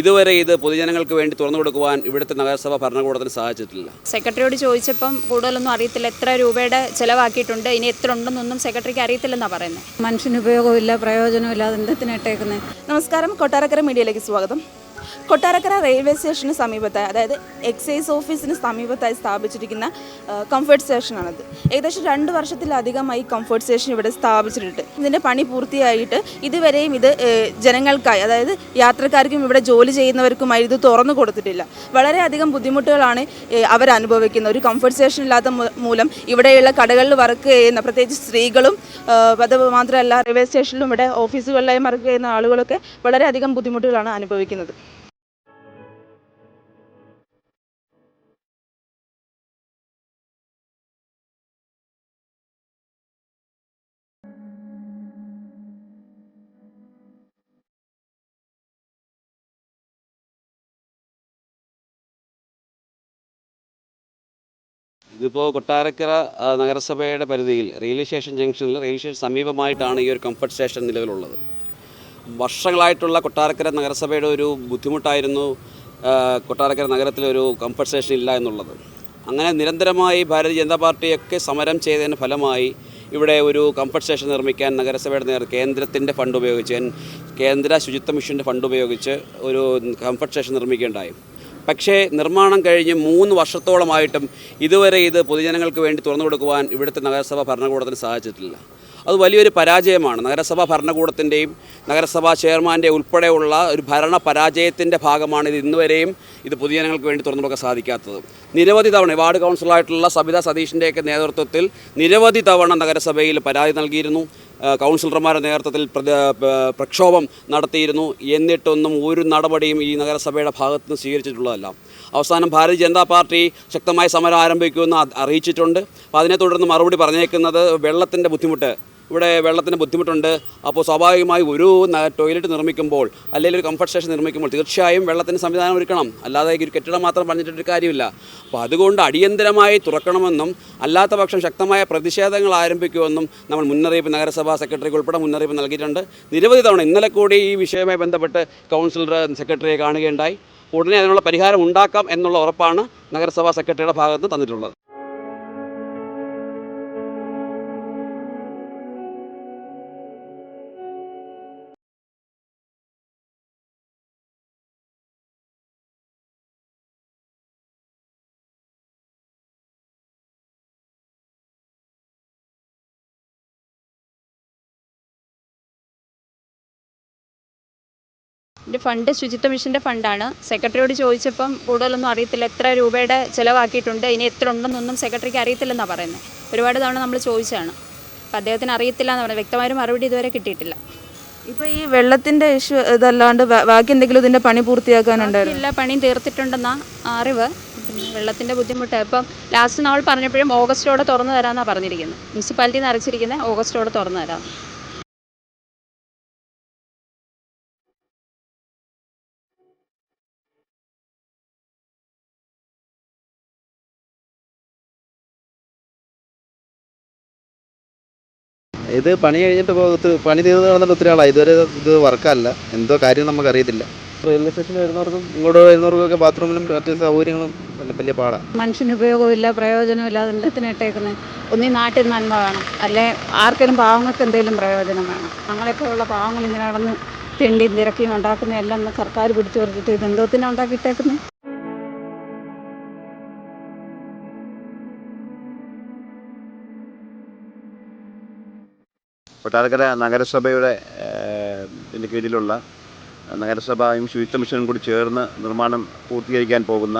ഇതുവരെ ഇത് പൊതുജനങ്ങൾക്ക് വേണ്ടി തുറന്നു കൊടുക്കുവാൻ ഇവിടുത്തെ നഗരസഭ ഭരണകൂടത്തിന് സാധിച്ചിട്ടില്ല. സെക്രട്ടറിയോട് ചോദിച്ചപ്പം കൂടുതലൊന്നും അറിയത്തില്ല. എത്ര രൂപയുടെ ചിലവാക്കിയിട്ടുണ്ട് ഇനി എത്ര ഉണ്ടെന്നൊന്നും സെക്രട്ടറിക്ക് അറിയത്തില്ലെന്നാണ് പറയുന്നത് മനുഷ്യന് ഉപയോഗമില്ല പ്രയോജനമില്ല അതെന്തിനായിട്ടേക്കുന്നത് നമസ്കാരം. കൊട്ടാരക്കര മീഡിയയിലേക്ക് സ്വാഗതം. കൊട്ടാരക്കര റെയിൽവേ സ്റ്റേഷന് സമീപത്തായി അതായത് എക്സൈസ് ഓഫീസിന് സമീപത്തായി സ്ഥാപിച്ചിരിക്കുന്ന കംഫർട്ട് സ്റ്റേഷനാണിത് ഏകദേശം രണ്ട് വർഷത്തിലധികമായി കംഫർട്ട് സ്റ്റേഷൻ ഇവിടെ സ്ഥാപിച്ചിട്ടുണ്ട്. ഇതിന്റെ പണി പൂർത്തിയായിട്ട് ഇതുവരെയും ഇത് ജനങ്ങൾക്കായി അതായത് യാത്രക്കാർക്കും ഇവിടെ ജോലി ചെയ്യുന്നവർക്കുമായി ഇത് തുറന്നു കൊടുത്തിട്ടില്ല. വളരെയധികം ബുദ്ധിമുട്ടുകളാണ് അവരനുഭവിക്കുന്നത്. ഒരു കംഫർട്ട് സ്റ്റേഷൻ ഇല്ലാത്ത മൂലം ഇവിടെയുള്ള കടകളിൽ വർക്ക് ചെയ്യുന്ന പ്രത്യേകിച്ച് സ്ത്രീകളും അത് മാത്രമല്ല റെയിൽവേ സ്റ്റേഷനിലും ഇവിടെ ഓഫീസുകളിലായി വർക്ക് ചെയ്യുന്ന ആളുകളൊക്കെ വളരെയധികം ബുദ്ധിമുട്ടുകളാണ് അനുഭവിക്കുന്നത്. ഇതിപ്പോൾ കൊട്ടാരക്കര നഗരസഭയുടെ പരിധിയിൽ റെയിൽവേ സ്റ്റേഷൻ ജംഗ്ഷനിൽ റെയിൽവേ സ്റ്റേഷൻ സമീപമായിട്ടാണ് ഈ ഒരു കംഫർട്ട് സ്റ്റേഷൻ നിലവിലുള്ളത്. വർഷങ്ങളായിട്ടുള്ള കൊട്ടാരക്കര നഗരസഭയുടെ ഒരു ബുദ്ധിമുട്ടായിരുന്നു കൊട്ടാരക്കര നഗരത്തിലൊരു കംഫർട്ട് സ്റ്റേഷൻ ഇല്ല എന്നുള്ളത്. അങ്ങനെ നിരന്തരമായി ഭാരതീയ ജനതാ പാർട്ടിയൊക്കെ സമരം ചെയ്തതിന് ഫലമായി ഇവിടെ ഒരു കംഫർട്ട് സ്റ്റേഷൻ നിർമ്മിക്കാൻ നഗരസഭയുടെ നേർ കേന്ദ്രത്തിന്റെ ഫണ്ട് ഉപയോഗിച്ച് കേന്ദ്ര ശുചിത്വ മിഷന്റെ ഫണ്ട് ഉപയോഗിച്ച് ഒരു കംഫർട്ട് സ്റ്റേഷൻ നിർമ്മിക്കുകയുണ്ടായി. പക്ഷേ നിർമ്മാണം കഴിഞ്ഞ് മൂന്ന് വർഷത്തോളമായിട്ടും ഇതുവരെ ഇത് പൊതുജനങ്ങൾക്ക് വേണ്ടി തുറന്നു കൊടുക്കുവാൻ ഇവിടുത്തെ നഗരസഭ ഭരണകൂടത്തിന് സാധിച്ചിട്ടില്ല. അത് വലിയൊരു പരാജയമാണ്. നഗരസഭാ ഭരണകൂടത്തിന്റെയും നഗരസഭാ ചെയർമാന്റെ ഉൾപ്പെടെയുള്ള ഒരു ഭരണ പരാജയത്തിന്റെ ഭാഗമാണ് ഇത് ഇന്നുവരെയും ഇത് പൊതുജനങ്ങൾക്ക് വേണ്ടി തുറന്നു കൊടുക്കാൻ സാധിക്കാത്തത്. നിരവധി തവണ വാർഡ് കൗൺസിലറായിട്ടുള്ള സബിത സതീഷിന്റെയൊക്കെ നേതൃത്വത്തിൽ നിരവധി തവണ നഗരസഭയിൽ പരാതി നൽകിയിരുന്നു. കൗൺസിലർമാരുടെ നേതൃത്വത്തിൽ പ്രക്ഷോഭം നടത്തിയിരുന്നു. എന്നിട്ടൊന്നും ഒരു നടപടിയും ഈ നഗരസഭയുടെ ഭാഗത്തു നിന്ന് സ്വീകരിച്ചിട്ടുള്ളതല്ല. അവസാനം ഭാരതീയ ജനതാ പാർട്ടി ശക്തമായ സമരം ആരംഭിക്കുമെന്ന് അറിയിച്ചിട്ടുണ്ട്. അപ്പോൾ അതിനെ തുടർന്ന് മറുപടി പറഞ്ഞേക്കുന്നത് വെള്ളത്തിന്റെ ബുദ്ധിമുട്ട് ഇവിടെ വെള്ളത്തിന് ബുദ്ധിമുട്ടുണ്ട്. അപ്പോൾ സ്വാഭാവികമായി ഒരു ടോയ്ലറ്റ് നിർമ്മിക്കുമ്പോൾ അല്ലെങ്കിൽ ഒരു കംഫർട്ട് സ്റ്റേഷൻ നിർമ്മിക്കുമ്പോൾ തീർച്ചയായും വെള്ളത്തിന് സംവിധാനം ഒരുക്കണം. അല്ലാതെ ഒരു കെട്ടിടം മാത്രം പറഞ്ഞിട്ടൊരു കാര്യമില്ല. അപ്പോൾ അതുകൊണ്ട് അടിയന്തരമായി തുറക്കണമെന്നും അല്ലാത്ത പക്ഷം ശക്തമായ പ്രതിഷേധങ്ങൾ ആരംഭിക്കുമെന്നും നമ്മൾ മുന്നറിയിപ്പ് നഗരസഭാ സെക്രട്ടറിക്ക് ഉൾപ്പെടെ മുന്നറിയിപ്പ് നൽകിയിട്ടുണ്ട്. നിരവധി തവണ ഇന്നലെ കൂടി ഈ വിഷയവുമായി ബന്ധപ്പെട്ട് കൗൺസിലർ സെക്രട്ടറിയെ കാണുകയുണ്ടായി. ഉടനെ അതിനുള്ള പരിഹാരം ഉണ്ടാക്കാം എന്നുള്ള ഉറപ്പാണ് നഗരസഭാ സെക്രട്ടറിയുടെ ഭാഗത്ത് തന്നിട്ടുള്ളത്. ഇതിന്റെ ഫണ്ട് ശുചിത്വ മിഷന്റെ ഫണ്ടാണ് സെക്രട്ടറിയോട് ചോദിച്ചപ്പം കൂടുതലൊന്നും അറിയത്തില്ല. എത്ര രൂപയുടെ ചിലവാക്കിയിട്ടുണ്ട്? ഇനി എത്ര ഉണ്ടെന്നൊന്നും സെക്രട്ടറിക്ക് അറിയത്തില്ലെന്നാണ് പറയുന്നത് ഒരുപാട് തവണ നമ്മൾ ചോദിച്ചതാണ്. അപ്പം അദ്ദേഹത്തിന് അറിയത്തില്ല എന്ന് പറഞ്ഞത് വ്യക്തമായൊരു മറുപടി ഇതുവരെ കിട്ടിയിട്ടില്ല. ഇപ്പോൾ ഈ വെള്ളത്തിന്റെ ഇഷ്യൂ ഇതല്ലാണ്ട് ബാക്കി എന്തെങ്കിലും ഇതിന്റെ പണി പൂർത്തിയാക്കാനുണ്ടായിരുന്നു? എല്ലാ പണിയും തീർത്തിട്ടുണ്ടെന്നാണ് അറിവ്. പിന്നെ വെള്ളത്തിന്റെ ബുദ്ധിമുട്ട്. ഇപ്പം ലാസ്റ്റ് നമ്മൾ പറഞ്ഞപ്പോഴും ഓഗസ്റ്റോടെ തുറന്നു തരാമെന്നാണ് പറഞ്ഞിരിക്കുന്നത് മുനിസിപ്പാലിറ്റിയിൽ നിന്ന് അറിയിച്ചിരിക്കുന്നത് ഓഗസ്റ്റോടെ തുറന്നു തരാം ഇത് പണി കഴിഞ്ഞിട്ട് ഇപ്പോൾ പണി തീർന്ന് നടന്നിട്ട് ഒത്തിരി ആളായി. ഇതുവരെ ഇത് വർക്കല്ല. എന്തോ കാര്യം നമുക്കറിയത്തില്ല. റെയിൽവേ സ്റ്റേഷനിൽ വരുന്നവർക്കും ഇങ്ങോട്ട് വരുന്നവർക്കൊക്കെ ബാത്റൂമിലും മറ്റു സൗകര്യങ്ങളും വലിയ പാടാണ് മനുഷ്യന് ഉപയോഗമില്ല പ്രയോജനമില്ല അതെന്തിനായിട്ടേക്കുന്നത് ഒന്നീ നാട്ടിൽ നന്മ വേണം. അല്ലെ? ആർക്കെങ്കിലും പാവങ്ങൾക്ക് എന്തെങ്കിലും പ്രയോജനം വേണം. ഞങ്ങളെപ്പോലുള്ള പാവങ്ങൾ ഇങ്ങനെ നടന്ന് തിണ്ടിയും തിരക്കിയും ഉണ്ടാക്കുന്ന എല്ലാം സർക്കാർ പിടിച്ചു പറിച്ചിട്ട് ഇത് എന്തോത്തിനാണ് ഉണ്ടാക്കിയിട്ടേക്കുന്നത് കൊട്ടാരക്കര നഗരസഭയുടെ ഇതിന്റെ കീഴിലുള്ള നഗരസഭയും ശുചിത്വ മിഷനും കൂടി ചേർന്ന് നിർമ്മാണം പൂർത്തീകരിക്കാൻ പോകുന്ന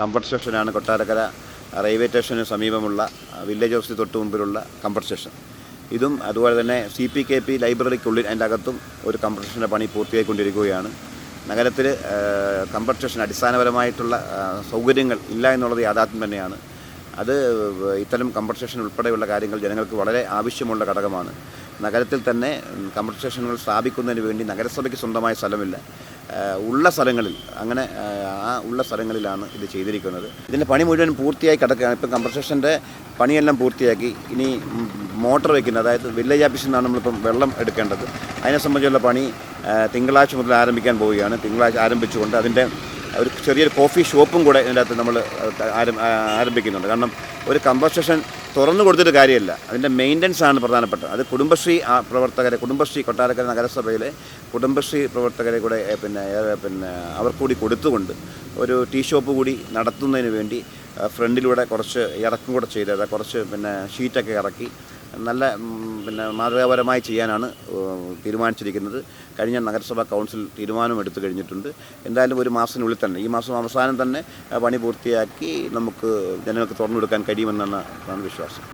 കംഫർട്ട് സ്റ്റേഷനാണ് കൊട്ടാരക്കര റെയിൽവേ സ്റ്റേഷന് സമീപമുള്ള വില്ലേജ് ഹൗസിന് തൊട്ട് മുമ്പിലുള്ള കംഫർട്ട് സ്റ്റേഷൻ. ഇതും അതുപോലെ തന്നെ സി പി കെ പി ലൈബ്രറിക്കുള്ളിൽ അതിന്റെ അകത്തും ഒരു കംഫർട്ട് സ്റ്റേഷന്റെ പണി പൂർത്തിയായിക്കൊണ്ടിരിക്കുകയാണ്. നഗരത്തിൽ കംഫർട്ട് സ്റ്റേഷൻ അടിസ്ഥാനപരമായിട്ടുള്ള സൗകര്യങ്ങൾ ഇല്ല എന്നുള്ളത് യാഥാർത്ഥ്യം തന്നെയാണ്. അത് ഇത്തരം കമ്പൻസേഷൻ ഉൾപ്പെടെയുള്ള കാര്യങ്ങൾ ജനങ്ങൾക്ക് വളരെ ആവശ്യമുള്ള ഘടകമാണ്. നഗരത്തിൽ തന്നെ കമ്പൻസേഷനുകൾ സ്ഥാപിക്കുന്നതിന് വേണ്ടി നഗരസഭയ്ക്ക് സ്വന്തമായ സ്ഥലമില്ല. ഉള്ള സ്ഥലങ്ങളിൽ അങ്ങനെ ആ ഉള്ള സ്ഥലങ്ങളിലാണ് ഇത് ചെയ്തിരിക്കുന്നത്. ഇതിന്റെ പണി മുഴുവൻ പൂർത്തിയായി കിടക്കുകയാണ്. ഇപ്പം കമ്പൻസേഷന്റെ പണിയെല്ലാം പൂർത്തിയാക്കി. ഇനി മോട്ടർ വയ്ക്കുന്നത് അതായത് വില്ലേജ് ഓഫീസിൽ നിന്നാണ് നമ്മളിപ്പം വെള്ളം എടുക്കേണ്ടത്. അതിനെ സംബന്ധിച്ചുള്ള പണി തിങ്കളാഴ്ച മുതൽ ആരംഭിക്കാൻ പോവുകയാണ്. തിങ്കളാഴ്ച ആരംഭിച്ചുകൊണ്ട് അതിന്റെ ഒരു ചെറിയൊരു കോഫി ഷോപ്പും കൂടെ ഇതിന്റെ അകത്ത് നമ്മൾ ആരം- ആരംഭിക്കുന്നുണ്ട്. കാരണം ഒരു കമ്പോസ്റ്റേഷൻ തുറന്നു കൊടുത്തിട്ട് കാര്യമല്ല. അതിന്റെ മെയിന്റനൻസ് ആണ് പ്രധാനപ്പെട്ടത്. അത് കുടുംബശ്രീ പ്രവർത്തകരെ കുടുംബശ്രീ കൊട്ടാരക്കര നഗരസഭയിലെ കുടുംബശ്രീ പ്രവർത്തകരെ കൂടെ പിന്നെ പിന്നെ അവർ കൂടി കൊടുത്തുകൊണ്ട് ഒരു ടീ ഷോപ്പ് കൂടി നടത്തുന്നതിന് വേണ്ടി ഫ്രണ്ടിലൂടെ കുറച്ച് ഇറക്കും കൂടെ ചെയ്തത്. കുറച്ച് പിന്നെ ഷീറ്റൊക്കെ ഇറക്കി നല്ല പിന്നെ മാതൃകാപരമായി ചെയ്യാനാണ് തീരുമാനിച്ചിരിക്കുന്നത്. കഴിഞ്ഞ നഗരസഭാ കൗൺസിൽ തീരുമാനം എടുത്തു കഴിഞ്ഞിട്ടുണ്ട്. എന്തായാലും ഒരു മാസത്തിനുള്ളിൽ തന്നെ ഈ മാസം അവസാനം തന്നെ പണി പൂർത്തിയാക്കി നമുക്ക് ജനങ്ങൾക്ക് തുറന്നു കൊടുക്കാൻ കഴിയുമെന്നാണ് വിശ്വാസം.